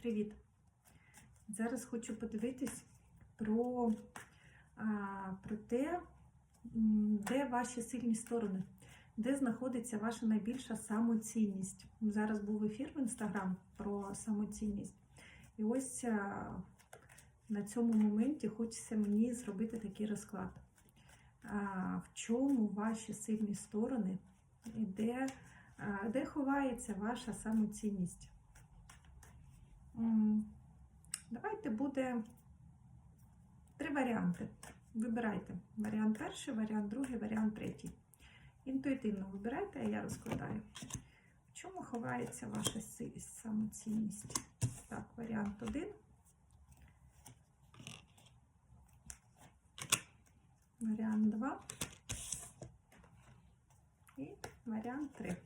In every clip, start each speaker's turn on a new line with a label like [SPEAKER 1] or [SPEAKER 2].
[SPEAKER 1] Привіт! Зараз хочу подивитись про, а, про те, де ваші сильні сторони, де знаходиться ваша найбільша самоцінність. Зараз був ефір в інстаграм про самоцінність. І ось а, на цьому моменті хочеться мені зробити такий розклад. А, в чому ваші сильні сторони, і де, а, де ховається ваша самоцінність? Давайте буде три варіанти. Вибирайте. Варіант перший, варіант другий, варіант третій. Інтуїтивно вибирайте, а я розкладаю. В чому ховається ваша самоцінність? Так, варіант один. Варіант 2. І варіант 3.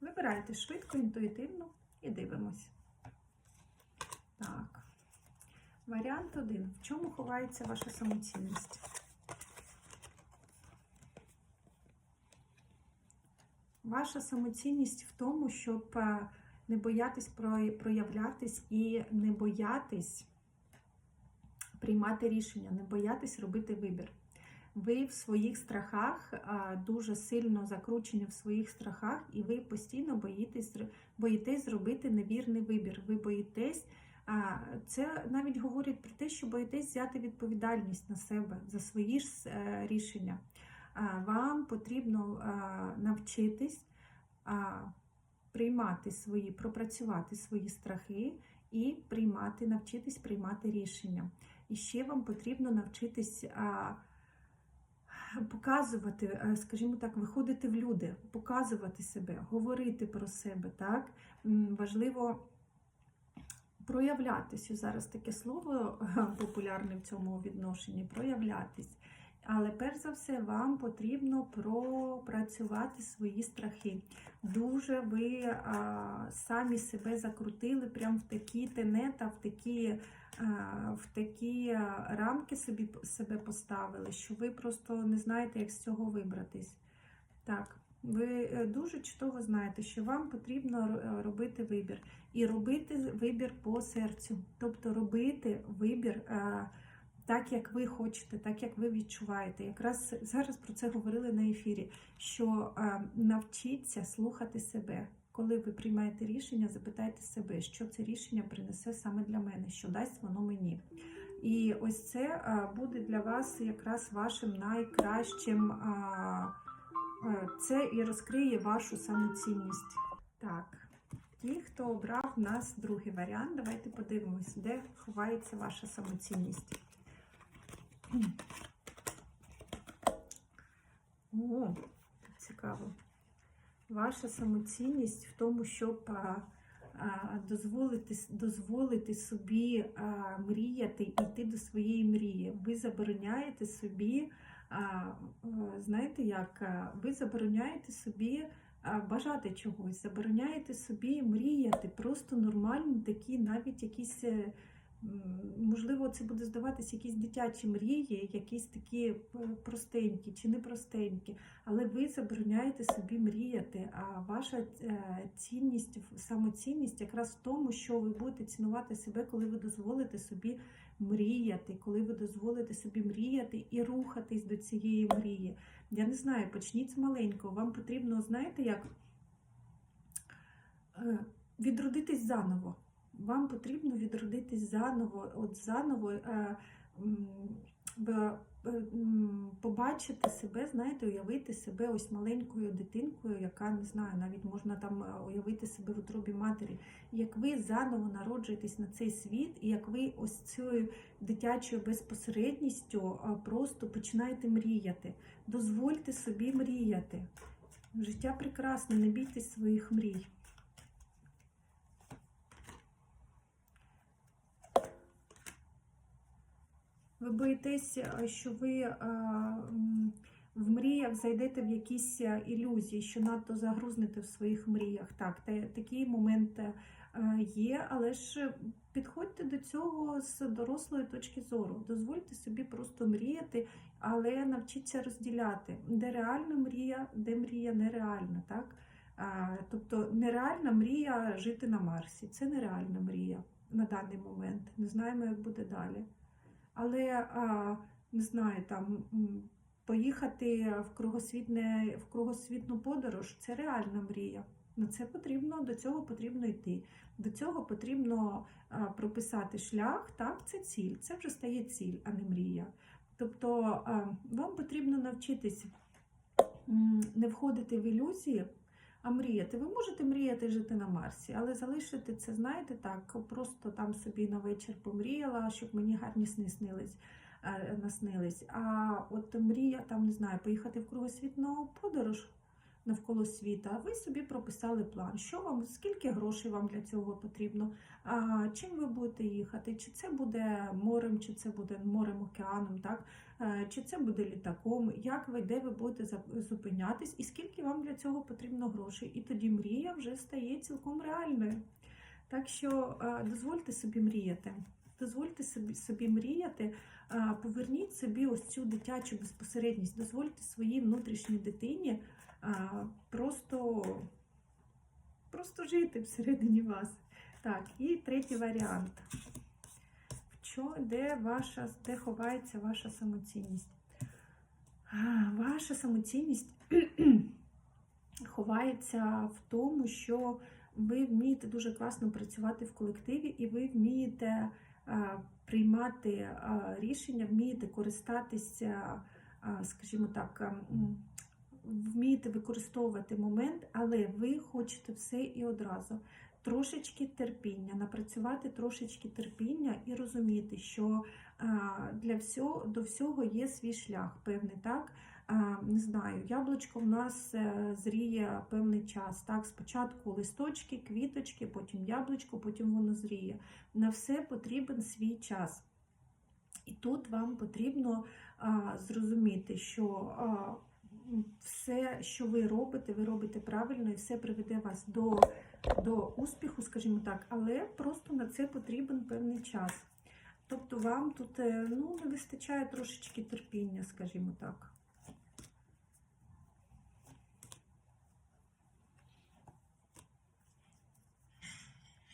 [SPEAKER 1] Вибирайте швидко, інтуїтивно і дивимось. Так. Варіант 1. В чому ховається ваша самоцінність? Ваша самоцінність в тому, щоб е, не боятись проявлятись і не боятись приймати рішення, не боятись робити вибір. Ви в своїх страхах дуже сильно закручені в своїх страхах, і ви постійно боїтесь, боїтесь зробити невірний вибір. Ви боїтесь, це навіть говорить про те, що боїтесь взяти відповідальність на себе за свої ж е, рішення. Вам потрібно навчитись приймати свої, пропрацювати свої страхи і приймати, навчитись приймати рішення. І ще вам потрібно навчитись показувати, е, скажімо так, виходити в люди, показувати себе, говорити про себе. Так? Важливо проявлятися. Зараз таке слово е, популярне в цьому відношенні проявлятись. Але перш за все, вам потрібно пропрацювати свої страхи. Дуже ви а, самі себе закрутили прямо в такі тенета, в такі, а, в такі рамки собі, себе поставили, що ви просто не знаєте, як з цього вибратись. Так, ви е, дуже чудово знаєте, що вам потрібно робити вибір. І робити вибір по серцю. Тобто робити вибір. а, так, як ви хочете, так як ви відчуваєте. Якраз зараз про це говорили на ефірі. Що е, навчіться слухати себе. Коли ви приймаєте рішення, запитайте себе, що це рішення принесе саме для мене, що дасть воно мені. І ось це е, буде для вас якраз вашим найкращим. Е, Це і розкриє вашу самоцінність. Так, ті, хто обрав в нас другий варіант, давайте подивимось, де ховається ваша самоцінність. О, цікаво. Ваша самоцінність в тому, щоб дозволити, дозволити собі мріяти, йти до своєї мрії. Ви забороняєте собі, знаєте як, ви забороняєте собі бажати чогось, забороняєте собі мріяти, просто нормальні такі, навіть якісь. е, Можливо, це буде здаватися якісь дитячі мрії, якісь такі е, простенькі чи непростенькі, але ви забороняєте собі мріяти. А ваша е, цінність, самоцінність якраз в тому, що ви будете цінувати себе, коли ви дозволите собі мріяти, коли ви дозволите собі мріяти і рухатись до цієї мрії. Я не знаю, почніть з маленького. Вам потрібно, знаєте, як е, відродитись заново вам потрібно відродитись заново, от заново е, побачити себе, знаєте, уявити себе ось маленькою дитинкою, яка не знаю, навіть можна там е, уявити себе в утробі матері. Як ви заново народжуєтесь на цей світ, і як ви ось цією дитячою безпосередністю е, просто починаєте мріяти. Дозвольте собі мріяти. Життя прекрасне, не бійтесь своїх мрій. Ви боїтесь, е, що ви е, в мріях зайдете в якісь е, ілюзії, що надто загрузнете в своїх мріях. Так, та- такий момент є, але ж підходьте до цього з дорослої точки зору. Дозвольте собі просто мріяти, але навчіться розділяти, де реальна мрія, де мрія нереальна. Так? Тобто нереальна мрія жити на Марсі. Це нереальна мрія на даний момент. Не знаємо, як буде далі. Але не знаю, там поїхати в кругосвітне, в кругосвітну подорож це реальна мрія. На це потрібно, до цього потрібно йти. До цього потрібно прописати шлях. Так, це ціль. Це вже стає ціль, а не мрія. Тобто вам потрібно навчитись не входити в ілюзії, а мріяти. Ви можете мріяти жити на Марсі, але залишити це, знаєте, так, просто там собі на вечір помріяла, щоб мені гарні сни снились, е, наснились. А от мрія, там, не знаю, поїхати в кругосвітну подорож навколо світа, ви собі прописали план, що вам, скільки грошей вам для цього потрібно, а, чим ви будете їхати, чи це буде морем, чи це буде морем, океаном, так? Е, чи це буде літаком, як ви, де ви будете зупинятись, і скільки вам для цього потрібно грошей. І тоді мрія вже стає цілком реальною. Так що е, дозвольте собі мріяти. Дозвольте собі, собі мріяти, е, поверніть собі ось цю дитячу безпосередність, дозвольте своїй внутрішній дитині просто, просто жити всередині вас. Так, і третій варіант. Чо, де, ваша, де ховається ваша самоцінність? Ваша самоцінність ховається в тому, що ви вмієте дуже класно працювати в колективі, і ви вмієте приймати рішення, вмієте користатися, скажімо так, а, вмієте використовувати момент, але ви хочете все і одразу. Трошечки терпіння, напрацювати трошечки терпіння і розуміти, що для всього до всього є свій шлях, певний так. Не знаю, яблучко в нас е, зріє певний час. Так, спочатку листочки, квіточки, потім яблучко, потім воно зріє. На все потрібен свій час. І тут вам потрібно а, зрозуміти, що а, все, що ви робите, ви робите правильно, і все приведе вас до, до успіху, скажімо так, але просто на це потрібен певний час. Тобто вам тут е, ну, не вистачає трошечки терпіння, скажімо так.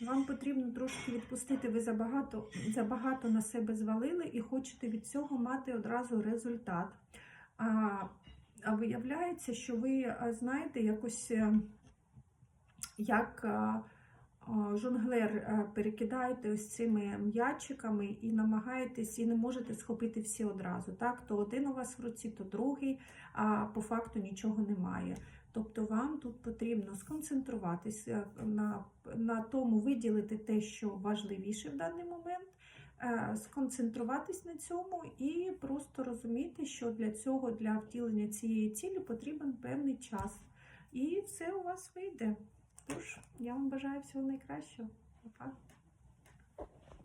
[SPEAKER 1] Вам потрібно трошки відпустити, ви забагато, забагато на себе звалили і хочете від цього мати одразу результат. А, а виявляється, що ви знаєте, якось е, як а, жонглер перекидаєте ось цими м'ячиками і намагаєтесь, і не можете схопити всі одразу. Так? То один у вас в руці, то другий, а по факту нічого немає. Тобто вам тут потрібно сконцентруватися на, на тому, виділити те, що важливіше в даний момент, е, сконцентруватись на цьому і просто розуміти, що для цього, для втілення цієї цілі потрібен певний час. І все у вас вийде. Тож, я вам бажаю всього найкращого. Па-па.